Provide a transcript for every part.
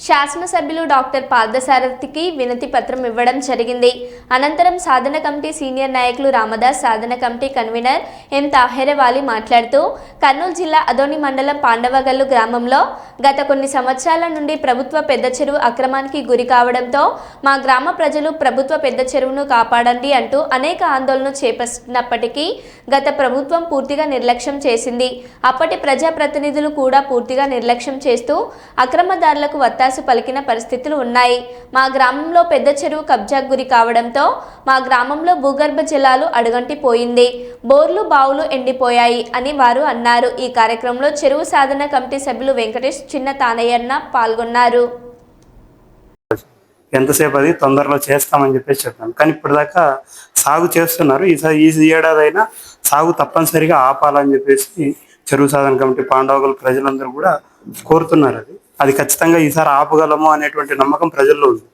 శాసనసభ్యులు డాక్టర్ పార్థసారథికి వినతి పత్రం ఇవ్వడం జరిగింది. అనంతరం సాధన కమిటీ సీనియర్ నాయకులు రామదాస్ సాధన కమిటీ కన్వీనర్ ఎం తాహెరవాలి మాట్లాడుతూ కర్నూలు జిల్లా అదోని మండలం పాండవగల్లు గ్రామంలో గత కొన్ని సంవత్సరాల నుండి ప్రభుత్వ పెద్ద చెరువు అక్రమానికి గురి కావడంతో మా గ్రామ ప్రజలు ప్రభుత్వ పెద్ద చెరువును కాపాడండి అంటూ అనేక ఆందోళనలు చేపట్టినప్పటికీ గత ప్రభుత్వం పూర్తిగా నిర్లక్ష్యం చేసింది. అప్పటి ప్రజాప్రతినిధులు కూడా పూర్తిగా నిర్లక్ష్యం చేస్తూ అక్రమదారులకు వత్తాసు పలికిన పరిస్థితులు ఉన్నాయి. మా గ్రామంలో పెద్ద చెరువు కబ్జాకు గురి కావడంతో మా గ్రామంలో భూగర్భ జలాలు అడుగంటిపోయింది. బోర్లు బావులు ఎండిపోయాయి అని వారు అన్నారు. ఈ కార్యక్రమంలో చెరువు సాధన కమిటీ సభ్యులు వెంకటేష్ చిన్న తానయ్యన్న పాల్గొన్నారు. ఎంతసేపు అది తొందరలో చేస్తామని చెప్పేసి చెప్పాను. కానీ ఇప్పటిదాకా సాగు చేస్తున్నారు. ఈసారి ఈ ఏడాది అయినా సాగు తప్పనిసరిగా ఆపాలని చెప్పేసి చెరువు సాధన కమిటీ పాండవగల ప్రజలందరూ కూడా కోరుతున్నారు అది. అది ఖచ్చితంగా ఈసారి ఆపగలము అనేటువంటి నమ్మకం ప్రజల్లో ఉంది.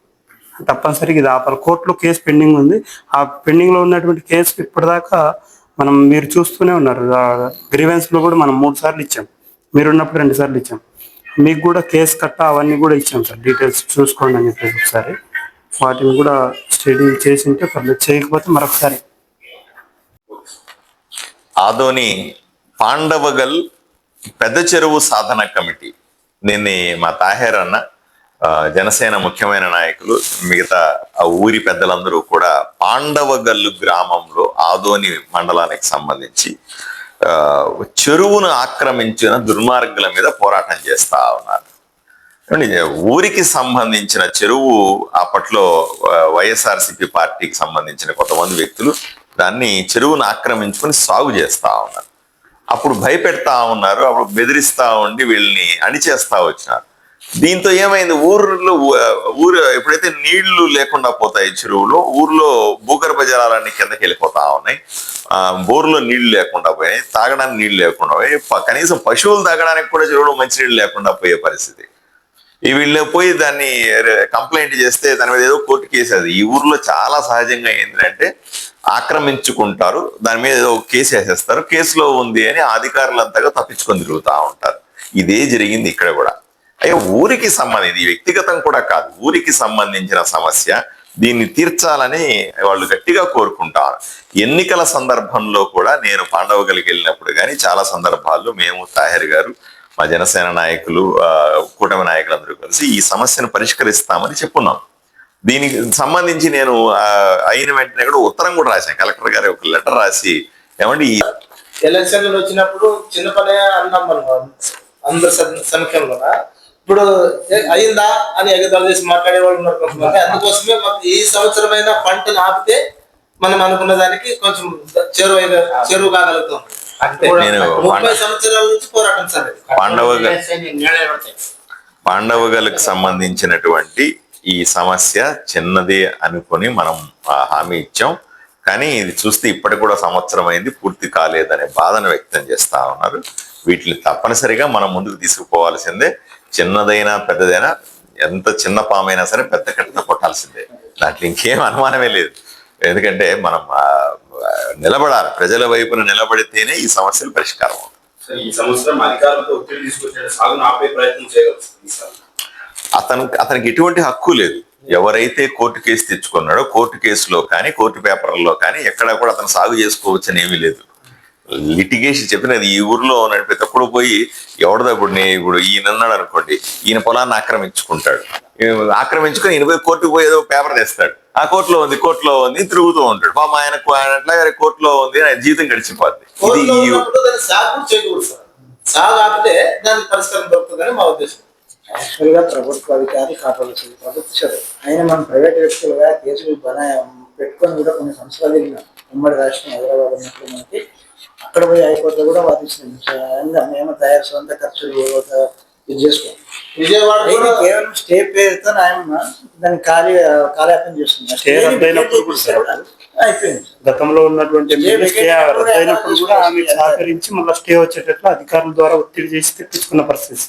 తప్పనిసరిగా ఇది ఆపాలి. కోర్టులో కేసు పెండింగ్ ఉంది. ఆ పెండింగ్లో ఉన్నటువంటి కేసు ఇప్పటిదాకా మనం మీరు చూస్తూనే ఉన్నారు. గ్రీవెన్స్లో కూడా మనం మూడు సార్లు ఇచ్చాం. మీరున్నప్పుడు రెండు సార్లు ఇచ్చాం. మీకు కూడా కేసు కట్ట అవన్నీ కూడా ఇచ్చాం సార్. డీటెయిల్స్ చూసుకోండి అని చెప్పేసి ఒకసారి. వాటిని కూడా స్టడీ చేసి ఉంటే పర్లేదు. చేయకపోతే మరొకసారి. ఆదోని పాండవగల్ పెద్ద చెరువు సాధన కమిటీ. దీన్ని మా తాహేర్ అన్న ఆ, జనసేన ముఖ్యమైన నాయకులు మిగతా ఆ ఊరి పెద్దలందరూ కూడా పాండవగల్లు గ్రామంలో ఆదోని మండలానికి సంబంధించి చెరువును ఆక్రమించిన దుర్మార్గుల మీద పోరాటం చేస్తా ఉన్నారు. ఊరికి సంబంధించిన చెరువు అప్పట్లో వైఎస్ఆర్సిపి పార్టీకి సంబంధించిన కొంతమంది వ్యక్తులు దాన్ని చెరువును ఆక్రమించుకొని సాగు చేస్తూ ఉన్నారు. అప్పుడు భయపెడతా ఉన్నారు అప్పుడు బెదిరిస్తా ఉండి వీళ్ళని అణిచేస్తా వచ్చినారు. దీంతో ఏమైంది? ఊర్లో ఊరు ఎప్పుడైతే నీళ్ళు లేకుండా పోతాయి చెరువులో ఊర్లో భూగర్భ జలాలన్నీ కిందకి వెళ్ళిపోతా ఉన్నాయి. బోర్లో నీళ్ళు లేకుండా పోయాయి తాగడానికి నీళ్ళు లేకుండా పోయాయి. కనీసం పశువులు తాగడానికి కూడా చెరువులో మంచినీళ్ళు లేకుండా పోయే పరిస్థితి. వీళ్ళు పోయి దాన్ని కంప్లైంట్ చేస్తే దాని మీద ఏదో కోర్టు కేసు అది. ఈ ఊర్లో చాలా సహజంగా ఏంటంటే ఆక్రమించుకుంటారు దాని మీద ఏదో కేసు వేసేస్తారు. కేసులో ఉంది అని అధికారులంతగా తప్పించుకొని తిరుగుతూ ఉంటారు. ఇదే జరిగింది ఇక్కడ కూడా. అయ్యో ఊరికి సంబంధించి వ్యక్తిగతం కూడా కాదు. ఊరికి సంబంధించిన సమస్య. దీన్ని తీర్చాలని వాళ్ళు గట్టిగా కోరుకుంటారు ఎన్నికల సందర్భంలో కూడా నేను పాండవగలికి వెళ్ళినప్పుడు కానీ చాలా సందర్భాల్లో మేము తాహెర్ గారు మా జనసేన నాయకులు ఆ, కూటమి నాయకులందరూ కలిసి ఈ సమస్యను పరిష్కరిస్తామని చెప్పున్నాం. దీనికి సంబంధించి నేను అయిన వెంటనే కూడా ఉత్తరం కూడా రాశాను. కలెక్టర్ గారి ఒక లెటర్ రాసి ఏమండి ఈ ఎలక్షన్లు వచ్చినప్పుడు చిన్న పనే అన్నాం మనం అందరి సమ- ఇప్పుడు అయిందా అని ఎగతాలు చేసి మాట్లాడేవాళ్ళు ఉన్నారు కొంతమంది. అందుకోసమే మాకు ఈ సంవత్సరమైన పంటను ఆపితే మనం అనుకున్న దానికి కొంచెం చెరువు చెరువు కాగలుగుతాం నేను. పాండవగ పాండవగలకు సంబంధించినటువంటి ఈ సమస్య చిన్నది అనుకొని మనం ఆ, హామీ ఇచ్చాం. కానీ ఇది చూస్తే ఇప్పటికి కూడా సంవత్సరం అయింది పూర్తి కాలేదనే బాధను వ్యక్తం చేస్తా ఉన్నారు. వీటిని తప్పనిసరిగా మనం ముందుకు తీసుకుపోవాల్సిందే. చిన్నదైనా పెద్దదైనా ఎంత చిన్న పామైనా సరే పెద్ద కట్టతో కొట్టాల్సిందే. దాంట్లో ఇంకేం అనుమానమే లేదు. ఎందుకంటే మనం నిలబడాలి. ప్రజల వైపున నిలబడితేనే ఈ సమస్యలు పరిష్కారం ఈ సంవత్సరం అధికారులతో ఒత్తిడి తీసుకొచ్చిన సాగును ఆపే ప్రయత్నం చేయగలుగుతుంది సార్. అతను అతనికి ఎటువంటి హక్కు లేదు. ఎవరైతే కోర్టు కేసు తెచ్చుకున్నాడో కోర్టు కేసులో కానీ కోర్టు పేపర్లలో కానీ ఎక్కడ కూడా అతను సాగు చేసుకోవచ్చని ఏమీ లేదు. లిటిగేషన్ చెప్పినది ఈ ఊర్లో ఉన్నాడు ప్రతి ఒక్కడు పోయి ఎవడదో ఇప్పుడు నే ఇప్పుడు ఈయన ఉన్నాడు అనుకోండి ఈయన పొలాన్ని ఆక్రమించుకుంటాడు. ఆక్రమించుకొని ఈయన పోయి కోర్టుకు పోయి ఏదో పేపర్ తెస్తాడు. ఆ కోర్టులో ఉంది కోర్టులో ఉంది తిరుగుతూ ఉంటాడు. పాపం ఆయనకు ఆయన ఎట్లా కోర్టులో ఉంది ఆయన జీవితం గడిచిపోద్ది. మా యాక్చువల్గా ప్రభుత్వ అధికారి కాపాడాల్సింది ప్రభుత్వ చదువు అయినా మనం ప్రైవేట్ వ్యక్తులుగా కేసులు బనా పెట్టుకొని కూడా కొన్ని సంవత్సరాలు వెళ్ళినాం ఉమ్మడి రాష్ట్రం హైదరాబాద్ ఉన్నప్పుడు మనకి. అక్కడ పోయి హైకోర్టులో కూడా వాదించింది స్వయంగా మేము తయారు సొంత ఖర్చులు ఇది విజయవాడ కేవలం స్టే పేరుతో ఆయన దాన్ని ఖాళీ కాలయాపన చేస్తున్నారు స్టే రద్దయినప్పుడు కూడా సార్. అయిపోయింది. గతంలో ఉన్నటువంటి స్టే రద్దయినప్పుడు కూడా ఆమె సహకరించి మళ్ళీ స్టే వచ్చేటట్లు అధికారుల ద్వారా ఒత్తిడి చేసి తెప్పించుకున్న పరిస్థితి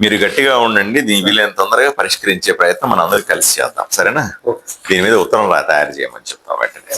మీరు గట్టిగా ఉండండి దీని వీలైన తొందరగా పరిష్కరించే ప్రయత్నం మనం అందరూ కలిసి చేద్దాం. సరేనా? దీని మీద ఉత్తరం తయారు చేయమని చెప్తాం వెంటనే.